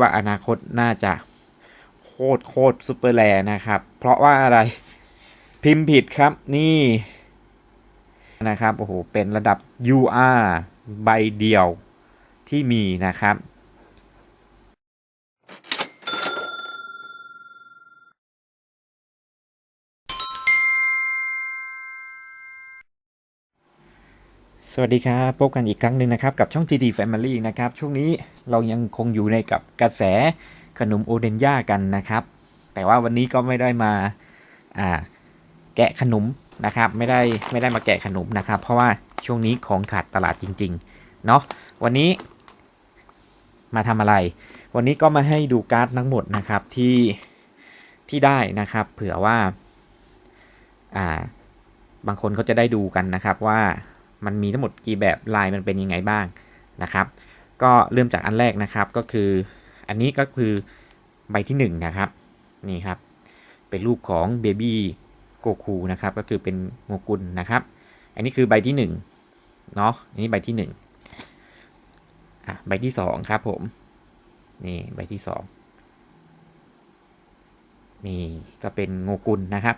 ว่าอนาคตน่าจะโคตรโคตรซูเปอร์แรนะครับ เพราะว่าอะไรพิมพ์ผิดครับนี่นะครับโอ้โหเป็นระดับ UR ใบเดียวที่มีนะครับ สวัสดีครับ พบกันอีกครั้งหนึ่งนะครับ กับช่อง TT Family นะครับ ช่วงนี้เรายังคงอยู่ในกับกระแสขนมโอเดนย่ากันนะครับ แต่ว่าวันนี้ก็ไม่ได้มาอ่าแกะขนมนะครับ ไม่ได้ไม่ได้มาแกะขนมนะครับ เพราะว่าช่วงนี้ของขาดตลาดจริงๆเนาะวันนี้มาทำอะไร วันนี้ก็มาให้ดูการ์ดทั้งหมดนะครับที่ที่ได้นะครับ เผื่อว่าอ่าบางคนเขาจะได้ดูกันนะครับว่า มันมีทั้งหมดกี่แบบลายมันเป็นยังไงบ้างนะครับ ก็เริ่มจากอันแรกนะครับก็คือ อันนี้ก็คือใบที่1นงนะครับนี่ครับ เป็นรูปของเบบี้โกคูนะครับก็คือเป็นโงกุลนะครับ อันนี้คือใบที่1เนาะอันนี้ใบที่1อะใบที่2ครับผมนี่ใบที่ 2 นี่ก็เป็นโงกุลนะครับ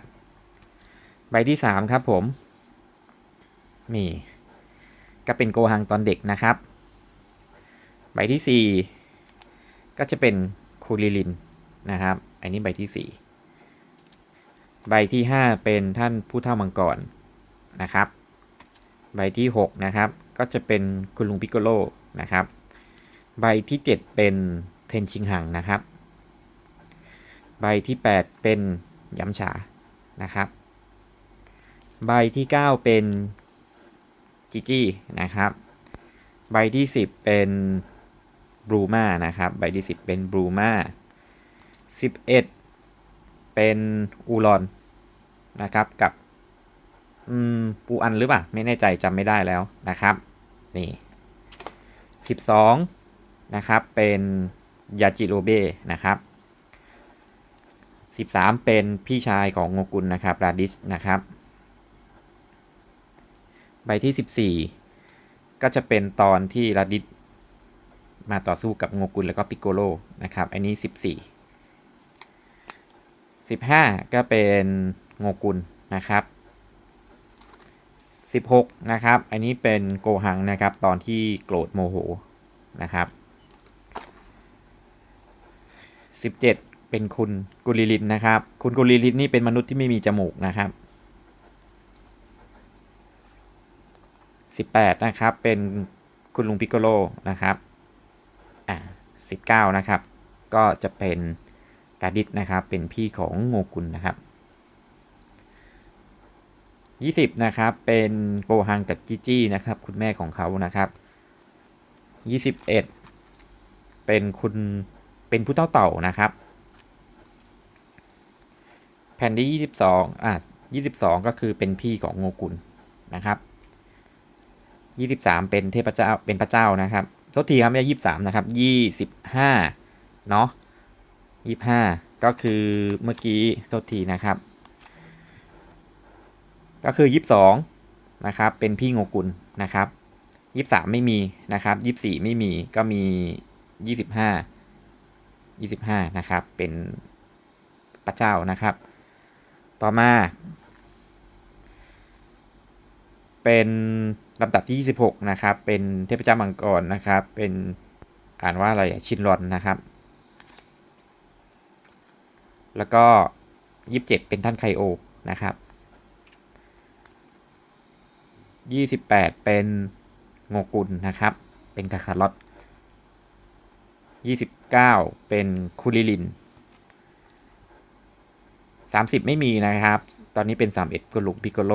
ใบที่ 3 ครับผม นี่ ก็เป็นโกหังตอนเด็กนะครับ ใบที่ 4 ก็จะเป็นคูริลินนะครับ อันนี้ใบที่ 4 ใบที่ 5 เป็นท่านผู้เท่ามังกรนะครับ ใบที่ 6 นะครับ ก็จะเป็นคุณลุงปิโกโลนะครับ ใบที่ 7 เป็นเทนชิงหังนะครับ ใบที่ 8 เป็นยำฉานะครับ ใบที่ 9 เป็น จีจี้นะครับใบที่ 10 เป็นบรูมานะครับใบที่ 10 เป็นบรูมา11 เป็นอูรอนนะครับกับอืมปูอันหรือเปล่าไม่แน่ใจจำไม่ได้แล้วนะครับนี่12นะครับเป็นยาจิโรเบนะครับ13 เป็นพี่ชายของโงกุลนะครับราดิสนะครับ ใบที่ 14 ก็จะเป็นตอนที่ราดิสมาต่อสู้กับโงกุลแล้วก็ปิโกโลนะครับ อันนี้ 14 15 ก็เป็นโงกุลนะครับ 16 นะครับ อันนี้เป็นโกหังนะครับ ตอนที่โกรธโมโหนะครับ 17 เป็นคุณกุลิลินนะครับ คุณกุลิลินนี่เป็นมนุษย์ที่ไม่มีจมูกนะครับ 18 นะครับ เป็นคุณลุงปิโกโลนะครับอ่า19 นะครับ ก็จะเป็นดาดิสนะครับ เป็นพี่ของโงกุลนะครับ 20 นะครับ เป็นโกฮังกับจิจี้นะครับ คุณแม่ของเขานะครับ 21 เป็นคุณเป็นผู้เต่าเต่านะครับ แผ่นที่ 22 อ่า22 ก็คือเป็นพี่ของโงกุลนะครับ ยี่สิบสามเป็นเทพเจ้าเป็นพระเจ้านะครับโทษทีครับไม่ใช่ยี่สิบสามนะครับยี่สิบห้าเนาะยี่ห้าก็คือเมื่อกี้โทษทีนะครับ ก็คือยี่สิบสองนะครับเป็นพี่งกุลนะครับยี่สิบสามไม่มีนะครับยี่สิบสี่ไม่มีก็มียี่สิบห้ายี่สิบห้านะครับเป็นพระเจ้านะครับ ต่อมา เป็นลำดับที่ 26 นะครับ เป็นเทพเจ้ามังกรนะครับ เป็นอ่านว่าอะไรชินรอนนะครับ แล้วก็ 27 เป็นท่านไคโอนะครับ 28 เป็นโงกุลนะครับ เป็นกาคาร์ลอต29 เป็นคูริลิน 30 ไม่มีนะครับ ตอนนี้เป็น 31กุลุกพิโกโล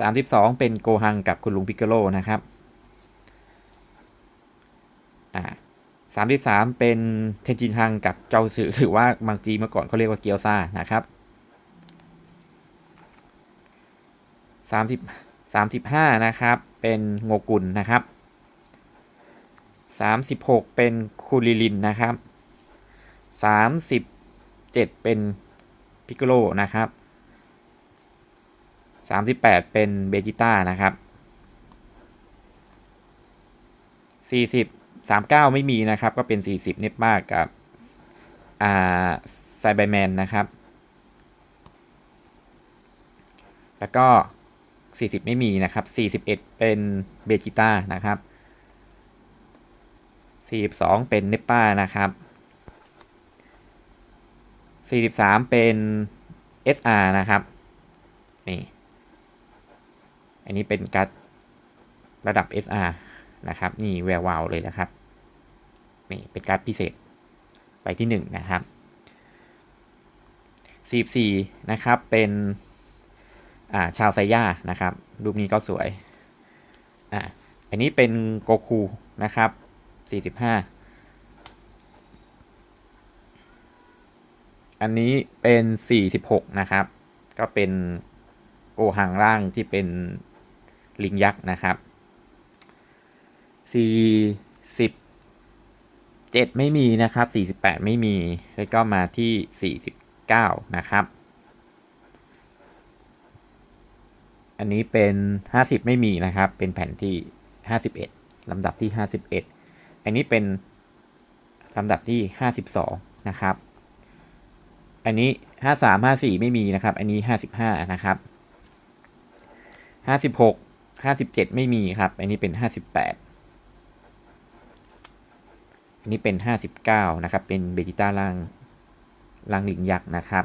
สามสิบสองเป็นโกฮังกับคุณลุงพิกโลนะครับอ่าสามสิบสามเป็นเทนจินฮังกับเจ้าสือถือว่าบางทีเมื่อก่อนเขาเรียกว่าเกียวซานะครับสามสิบสามสิบห้านะครับ เป็นโงกุลนะครับสามสิบหกเป็นคูริลินนะครับสามสิบเจ็ดเป็นพิกโลนะครับ สามสิบแปดเป็นเบจิต้านะครับสี่สิบสามเก้าไม่มีนะครับ ก็เป็นสี่สิบเนปบ้ากับอ่าไซไบแมนนะครับ แล้วก็สี่สิบไม่มีนะครับสี่สิบเอ็ดเป็นเบจิต้านะครับสี่สิบสองเป็นเนปป้านะครับสี่สิบสามเป็น SR นะครับ นี่ อันนี้เป็นการ์ดระดับ SR นะครับ นี่แวววาวเลยนะครับ นี่เป็นการ์ดพิเศษใบที่หนึ่งนะครับ44นะครับ เป็นอ่าชาวไซย่านะครับ รูปนี้ก็สวย อ่า อันนี้เป็นโกคูนะครับ 45 อันนี้เป็น 46 นะครับ ก็เป็นโกหังล่างที่เป็น ลิงยักษ์นะครับ 47 ไม่มีนะครับ 48 ไม่มี แล้วก็มาที่ 49 นะครับ อันนี้เป็น 50 ไม่มีนะครับ เป็นแผ่นที่ 51 ลำดับที่ 51 อันนี้เป็นลำดับที่ 52 นะครับ อันนี้ 53 54 ไม่มีนะครับ อันนี้ 55 นะครับ 56 57ไม่มีครับ อันนี้เป็น58อันนี้เป็น59นะครับ เป็นเบจิต้าล่างล่างลิงยักษ์นะครับ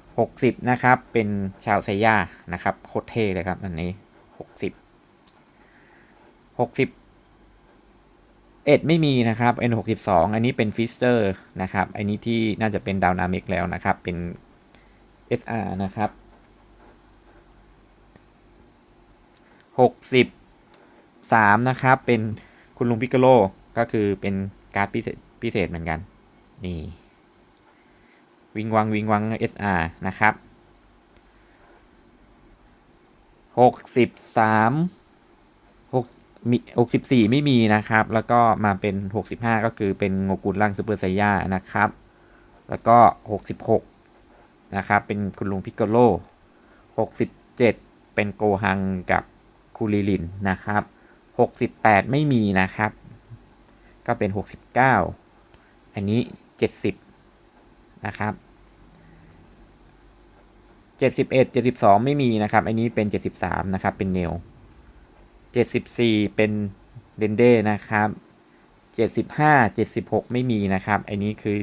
60นะครับ เป็นชาวไซย่านะครับ โคตรเท่เลยครับ อันนี้60 60เอ็ดไม่มีนะครับ N 6 2 อันนี้เป็นฟิสเตอร์นะครับ อันนี้ที่น่าจะเป็นดาวนามิกแล้วนะครับ เป็น SR นะครับ 63 นะครับ เป็นคุณลุงพิกโลก็คือเป็นการ์ดพิเศษพิเศษเหมือนกัน นี่ วิงวังวิงวัง SR นะครับ 63 6มี64 ไม่มีนะครับ แล้วก็มาเป็น 65 ก็คือเป็นโงกุลล่างซูเปอร์ไซย่านะครับ แล้วก็ 66 นะครับ เป็นคุณลุงพิกโกโล67 เป็นโกฮังกับ คูริลินนะครับ68ไม่มีนะครับ ก็เป็น69อันนี้70นะครับ71 72ไม่มีนะครับ อันนี้เป็น73นะครับ เป็นเนล74เป็นเดนเด้นะครับ75 76ไม่มีนะครับ อันนี้คือ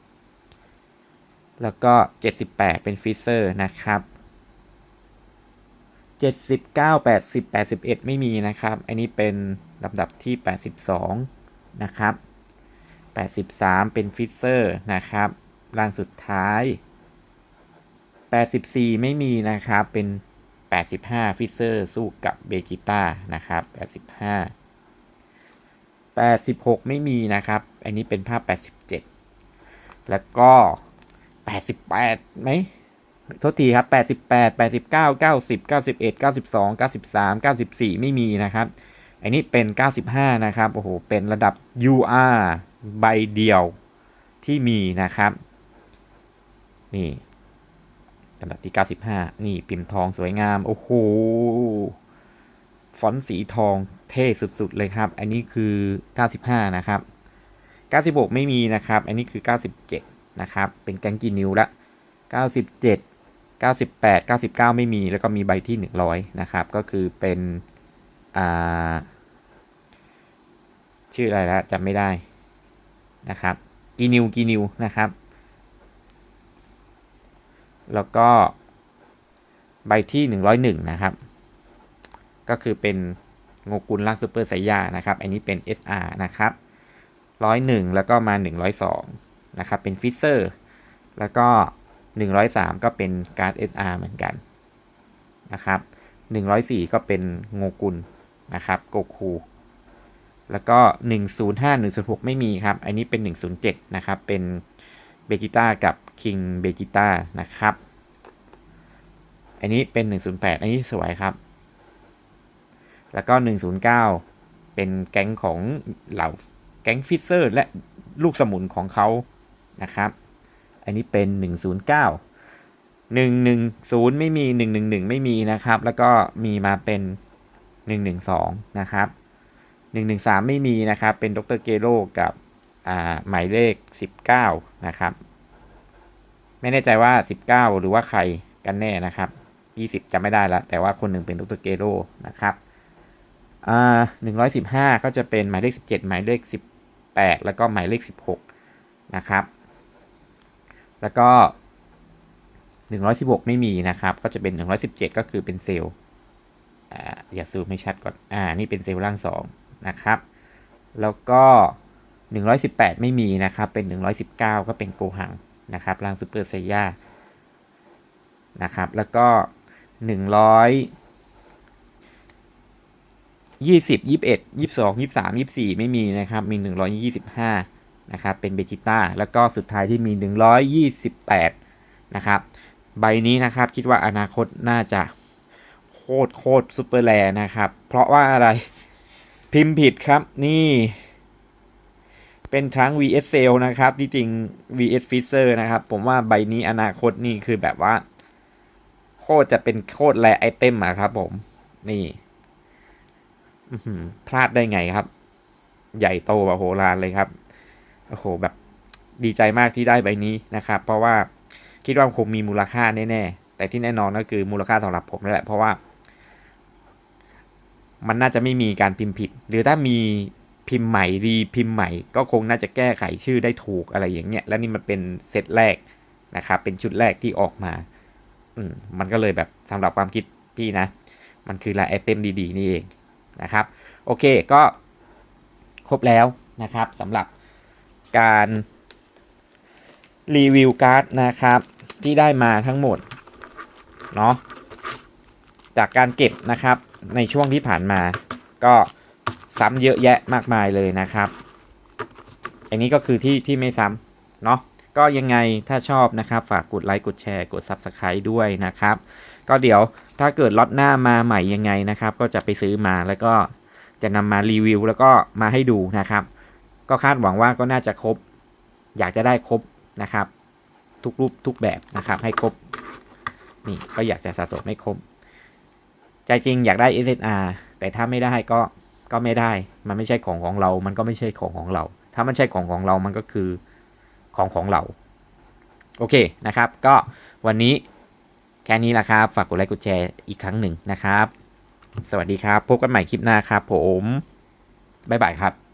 77แล้วก็ 78 เป็นฟิเซอร์นะครับ เจ็ดสิบเก้าแปดสิบแปดสิบเอ็ดไม่มีนะครับ อันนี้เป็นลำดับที่แปดสิบสองนะครับแปดสิบสามเป็นฟิเซอร์นะครับร่างสุดท้ายแปดสิบสี่ไม่มีนะครับ เป็นแปดสิบห้าฟิเซอร์สู้กับเบกิต้านะครับแปดสิบห้าแปดสิบหกไม่มีนะครับ อันนี้เป็นภาพแปดสิบเจ็ดแล้วก็แปดสิบแปดไหม โทษทีครับ 88 89 90 91 92 93 94 ไม่มีนะครับ อันนี้เป็น 95 นะครับ โอ้โห เป็นระดับ UR ใบเดียวที่มีนะครับ นี่ลำดับที่ 95 นี่พิมพ์ทองสวยงาม โอ้โห ฟอนต์สีทองเท่สุดๆเลยครับ อันนี้คือ 95 นะครับ 96 ไม่มีนะครับ อันนี้คือ 97 นะครับ เป็นแกงกีนิวละ 97 98 99 ไม่มีแล้วก็มีใบที่ 100 นะครับ ก็คือเป็น อ่า ชื่ออะไรแล้วจำไม่ได้นะครับกีนิวกีนิวนะครับ แล้วก็ใบที่ 101 นะครับ ก็คือเป็นโงกุลล่างซูเปอร์ไซยานะครับ อันนี้เป็น SR นะครับ 101 แล้วก็มา 102 นะครับ เป็นฟิเซอร์ แล้วก็ 103 ก็เป็นการ์ด SR เหมือนกันนะครับ104 ก็เป็นโงกุลนะครับโกคูแล้วก็ 105 106 ไม่มีครับ อันนี้เป็น 107 นะครับ เป็นเบจิต้ากับคิงเบจิต้านะครับ อันนี้เป็น 108 อันนี้สวยครับ แล้วก็ 109 เป็นแก๊งของเหล่าแก๊งฟิเซอร์ และลูกสมุนของเขานะครับ อันนี้เป็น 109 110 ไม่มี 111 ไม่มีนะครับ แล้วก็มีมาเป็น 112 นะครับ 113 ไม่มีนะครับ เป็นดรเกโรกับหมายเลข 19 นะครับ ไม่แน่ใจว่า 19 หรือว่าใครกันแน่นะครับ 20จำไม่ได้ล้วแต่ว่าคนหนึ่งเป็นดรเกโรนะครับอ่า115ก็จะเป็นหมายเลข17หมายเลข18แล้วก็หมายเลข16นะครับ แล้วก็ 116 ไม่มีนะครับ ก็จะเป็น 117 ก็คือเป็นเซลล์อ่าอย่าซูมให้ชัดก่อน อ่า นี่เป็นเซลล์ล่างสองนะครับ แล้วก็ 118 ไม่มีนะครับ เป็น 119 ก็เป็นโกหังนะครับล่างซูเปอร์ไซย่านะครับ แล้วก็ 100ยี่สิบยี่สิบเอ็ดยี่สิบสองยี่สิบสามยี่สิบสี่ไม่มีนะครับ มีห นะครับเป็นเบจิต้าแล้วก็สุดท้ายที่มีหนึ่งร้อยยี่สิบแปดนะครับ ใบนี้นะครับคิดว่าอนาคตน่าจะโคตรโคตรซูเปอร์แรนะครับ เพราะว่าอะไรพิมพ์ผิดครับนี่เป็นทั้ง VS s a l นะครับที่จริง VS f i s h e r นะครับ ผมว่าใบนี้อนาคตนี่คือแบบว่า โคตรจะเป็นโคตรแรไอเทมอะครับผม นี่พลาดได้ไงครับ ใหญ่โตแบบโหฬารเลยครับ โอ้โหแบบดีใจมากที่ได้ใบนี้นะครับ เพราะว่าคิดว่าคงมีมูลค่าแน่ๆ แต่ที่แน่นอนก็คือมูลค่าสำหรับผมนั่นแหละเพราะว่า มันน่าจะไม่มีการพิมพ์ผิด หรือถ้ามีพิมพ์ใหม่รีพิมพ์ใหม่ ก็คงน่าจะแก้ไขชื่อได้ถูกอะไรอย่างเงี้ย แล้วนี่มันเป็นเซตแรกนะครับ เป็นชุดแรกที่ออกมา อืมมันก็เลยแบบสำหรับความคิดพี่นะ มันคือลายไอเทมดีๆ นี่เองนะครับ โอเคก็ครบแล้วนะครับสำหรับ การรีวิวการ์ดนะครับ ที่ได้มาทั้งหมดเนาะจากการเก็บนะครับในช่วงที่ผ่านมา ก็ซ้ำเยอะแยะมากมายเลยนะครับ อันนี้ก็คือที่ที่ไม่ซ้ำเนาะก็ยังไงถ้าชอบนะครับ ฝากกดไลค์กดแชร์กด Subscribe ด้วยนะครับ ก็เดี๋ยวถ้าเกิดล็อตหน้ามาใหม่ยังไงนะครับ ก็จะไปซื้อมาแล้วก็จะนำมารีวิวแล้วก็มาให้ดูนะครับ ก็คาดหวังว่าก็น่าจะครบ อยากจะได้ครบนะครับ ทุกรูปทุกแบบนะครับ ให้ครบนี่ก็อยากจะสะสมให้ครบใจจริงอยากได้ SSR แต่ถ้าไม่ได้ก็ก็ไม่ได้ มันไม่ใช่ของของเรา มันก็ไม่ใช่ของของเรา ถ้ามันใช่ของของเรา มันก็คือของของเรา โอเคนะครับ ก็วันนี้แค่นี้แหละครับ ฝากกดไลค์กดแชร์อีกครั้งหนึ่งนะครับ สวัสดีครับ พบกันใหม่คลิปหน้าครับผม บ๊ายบายครับ